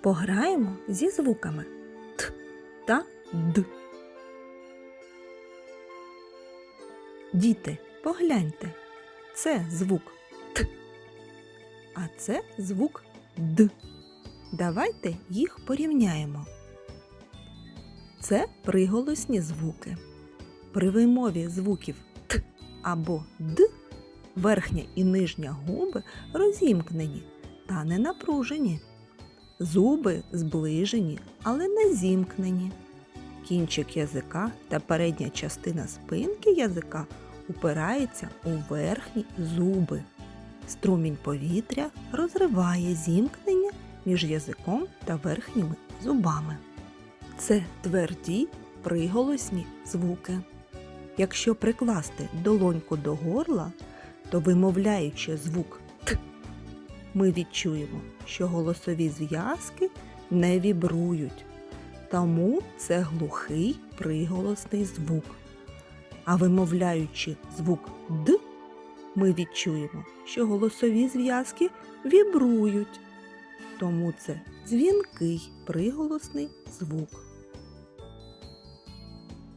Пограємо зі звуками Т та Д. Діти, погляньте. Це звук Т, а це звук Д. Давайте їх порівняємо. Це приголосні звуки. При вимові звуків Т або Д верхня і нижня губи розімкнені та не напружені. Зуби зближені, але не зімкнені. Кінчик язика та передня частина спинки язика упирається у верхні зуби. Струмінь повітря розриває зімкнення між язиком та верхніми зубами. Це тверді приголосні звуки. Якщо прикласти долоньку до горла, то вимовляючи звук ми відчуємо, що голосові зв'язки не вібрують, тому це глухий приголосний звук. А вимовляючи звук Д, ми відчуємо, що голосові зв'язки вібрують, тому це дзвінкий приголосний звук.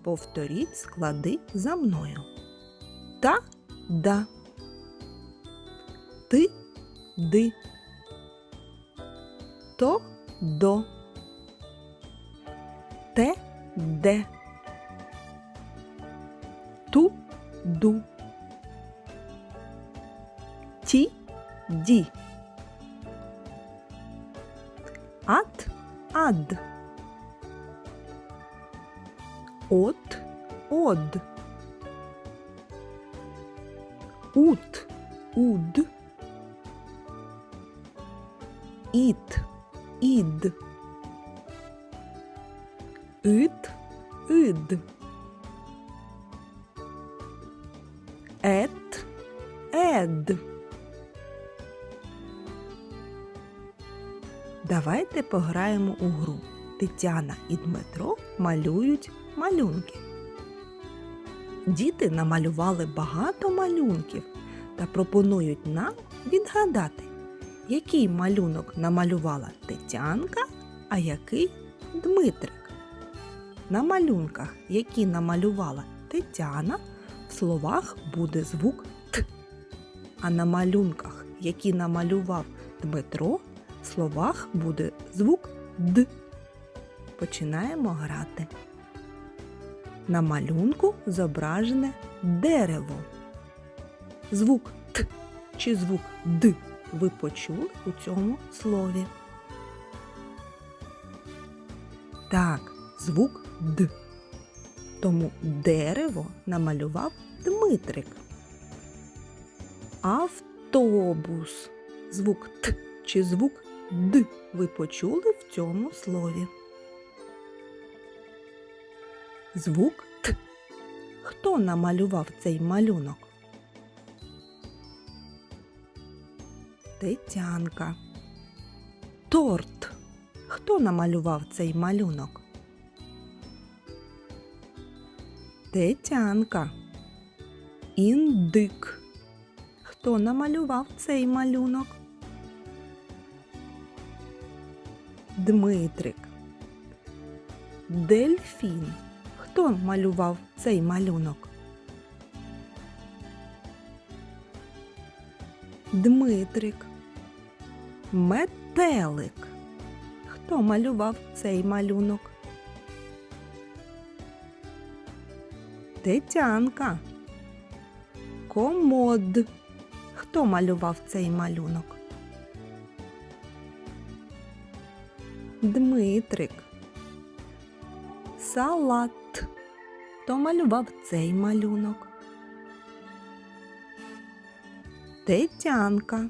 Повторіть склади за мною. Та да. Ти ди. То до. Те де. Ту ду. Ті ді. Ат ад. От од. Ут уд. Іт ід. Ит ид. Ет ед. Давайте пограємо у гру. Тетяна і Дмитро малюють малюнки. Діти намалювали багато малюнків та пропонують нам відгадати, який малюнок намалювала Тетянка, а який Дмитрик. На малюнках, які намалювала Тетяна, в словах буде звук Т. А на малюнках, які намалював Дмитро, в словах буде звук Д. Починаємо грати. На малюнку зображене дерево. Звук Т чи звук Д ви почули у цьому слові. Так, звук Д. Тому дерево намалював Дмитрик. Автобус. Звук Т чи звук Д ви почули в цьому слові. Звук Т. Хто намалював цей малюнок? Тетянка. Торт. Хто намалював цей малюнок? Тетянка. Індик. Хто намалював цей малюнок? Дмитрик. Дельфін. Хто малював цей малюнок? Дмитрик. Метелик. Хто малював цей малюнок? Тетянка. Комод. Хто малював цей малюнок? Дмитрик. Салат. Хто малював цей малюнок? Тетянка.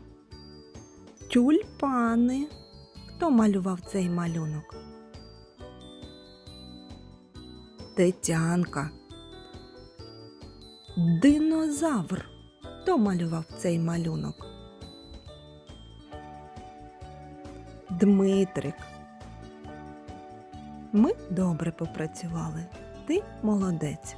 Тюльпани. Хто малював цей малюнок? Тетянка. Динозавр. Хто малював цей малюнок? Дмитрик. Ми добре попрацювали. Ти молодець.